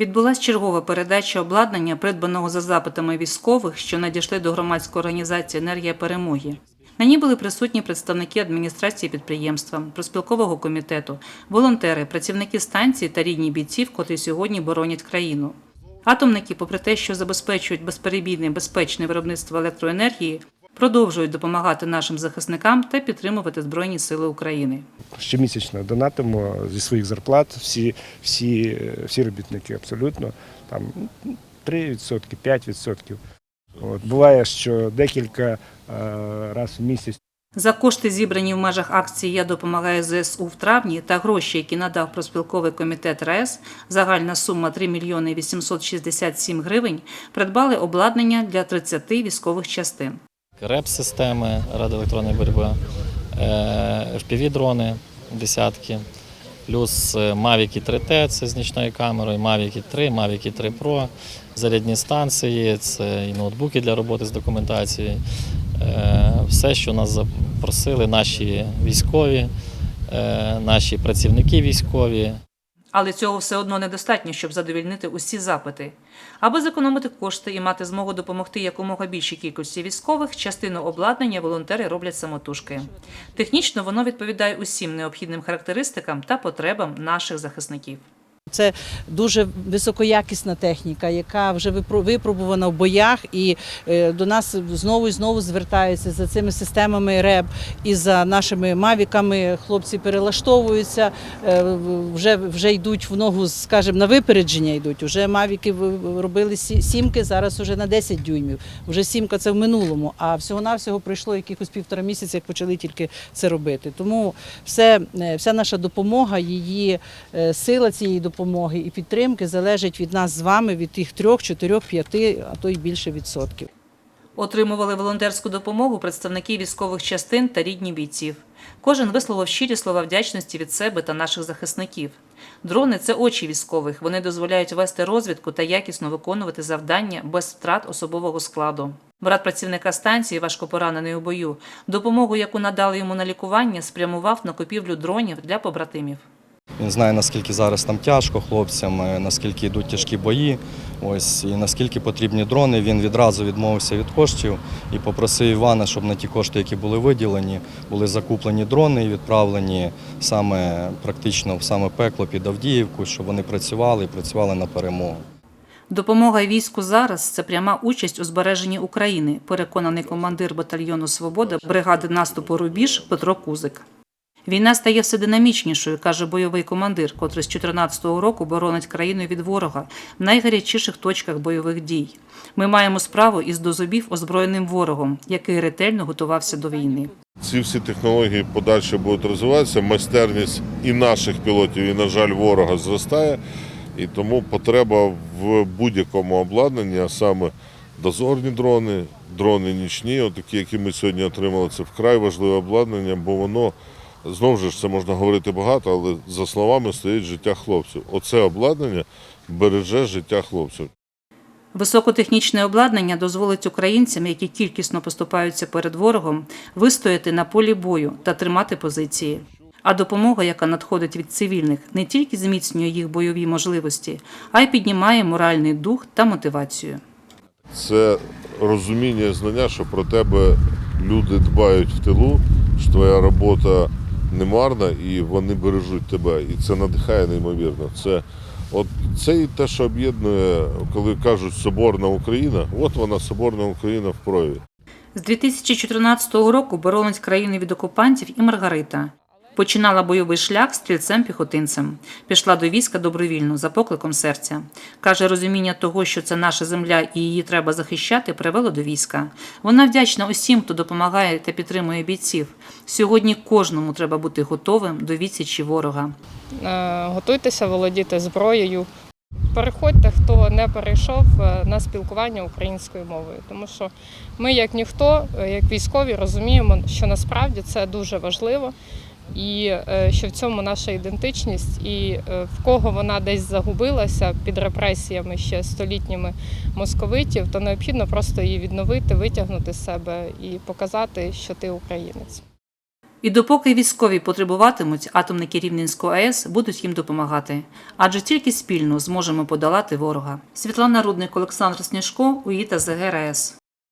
Відбулась чергова передача обладнання, придбаного за запитами військових, що надійшли до громадської організації Енергія перемоги. На ній були присутні представники адміністрації підприємства, проспілкового комітету, волонтери, працівники станції та рідні бійців, котрі сьогодні боронять країну. Атомники, попри те, що забезпечують безперебійне безпечне виробництво електроенергії, продовжують допомагати нашим захисникам та підтримувати Збройні Сили України. щомісячно донатимо зі своїх зарплат всі, всі, всі робітники абсолютно. Там 3%, 5%. От, буває, що декілька разів в місяць За кошти, зібрані в межах акції Я допомагаю ЗСУ в травні та гроші, які надав проспілковий комітет РАЕС, загальна сума 3 мільйони 867 гривень, придбали обладнання для 30 військових частин. РЕП-системи радіоелектронної боротьби, FPV-дрони десятки, плюс е, Mavic 3T це з нічною камерою, Mavic 3, Mavic 3 Pro, зарядні станції, це і ноутбуки для роботи з документацією. Е, Все, що нас запросили наші військові, е, наші працівники військові. Але цього все одно недостатньо, щоб задовільнити усі запити. Аби зекономити кошти і мати змогу допомогти якомога більшій кількості військових, частину обладнання волонтери роблять самотужки. Технічно воно відповідає усім необхідним характеристикам та потребам наших захисників. Це дуже високоякісна техніка, яка вже випро- випробувана в боях, і е, до нас знову і знову звертаються за цими системами РЕБ і за нашими мавіками. Хлопці перелаштовуються, е, вже, вже йдуть в ногу, скажімо, на випередження йдуть. Уже мавіки робили сімки, зараз уже на 10 дюймів. Вже сімка це в минулому. А всього-навсього пройшло якихось півтора місяця, як почали тільки це робити. Тому все, е, вся наша допомога, її сила цієї допомоги і підтримки залежить від нас з вами, від тих трьох, чотирьох, п'яти, а то й більше відсотків. Отримували волонтерську допомогу представники військових частин та рідні бійців. Кожен висловив щирі слова вдячності від себе та наших захисників. Дрони це очі військових. Вони дозволяють вести розвідку та якісно виконувати завдання без втрат особового складу. Брат працівника станції, важко поранений у бою, допомогу, яку надали йому на лікування, спрямував на купівлю дронів для побратимів. Він знає, наскільки зараз там тяжко хлопцям, е, наскільки йдуть тяжкі бої. Ось і наскільки потрібні дрони. Він відразу відмовився від коштів і попросив Івана, щоб на ті кошти, які були виділені, були закуплені дрони і відправлені саме практично в саме пекло під Авдіївку, щоб вони працювали і працювали на перемогу. Допомога війську зараз це пряма участь у збереженні України, переконаний командир батальйону Свобода бригади наступу Рубіж Петро Кузик. Війна стає все динамічнішою, каже бойовий командир, котрий з 2014 року боронить країну від ворога в найгарячіших точках бойових дій. Ми маємо справу із до зубів озброєним ворогом, який ретельно готувався до війни. Ці всі технології подальше будуть розвиватися. Майстерність і наших пілотів, і, на жаль, ворога зростає. І тому потреба в будь-якому обладнанні, а саме дозорні дрони, дрони нічні, отакі, які ми сьогодні отримали, це вкрай важливе обладнання, бо воно знову ж це можна говорити багато, але за словами стоїть життя хлопців. Оце обладнання береже життя хлопців. Високотехнічне обладнання дозволить українцям, які кількісно поступаються перед ворогом, вистояти на полі бою та тримати позиції. А допомога, яка надходить від цивільних, не тільки зміцнює їх бойові можливості, а й піднімає моральний дух та мотивацію. Це розуміння і знання, що про тебе люди дбають в тилу, що твоя робота не марна і вони бережуть тебе. І це надихає неймовірно. Це, от, це і те, що об'єднує, коли кажуть Соборна Україна, от вона Соборна Україна в прояві. З 2014 року боронить країну від окупантів і Маргарита. Починала бойовий шлях стрільцем-піхотинцем. Пішла до війська добровільно за покликом серця. Каже, розуміння того, що це наша земля і її треба захищати, привело до війська. Вона вдячна усім, хто допомагає та підтримує бійців. Сьогодні кожному треба бути готовим до відсічі ворога. Е, готуйтеся володіти зброєю. Переходьте, хто не перейшов е, на спілкування українською мовою, тому що ми, як ніхто, е, як військові, розуміємо, що насправді це дуже важливо, і е, що в цьому наша ідентичність, і е, в кого вона десь загубилася під репресіями ще столітніми московитів, то необхідно просто її відновити, витягнути з себе і показати, що ти українець. І допоки військові потребуватимуть, атомники Рівненської АЕС будуть їм допомагати, адже тільки спільно зможемо подолати ворога. Світлана Рудник, Олександр Сніжко, УІТА ЗГРС.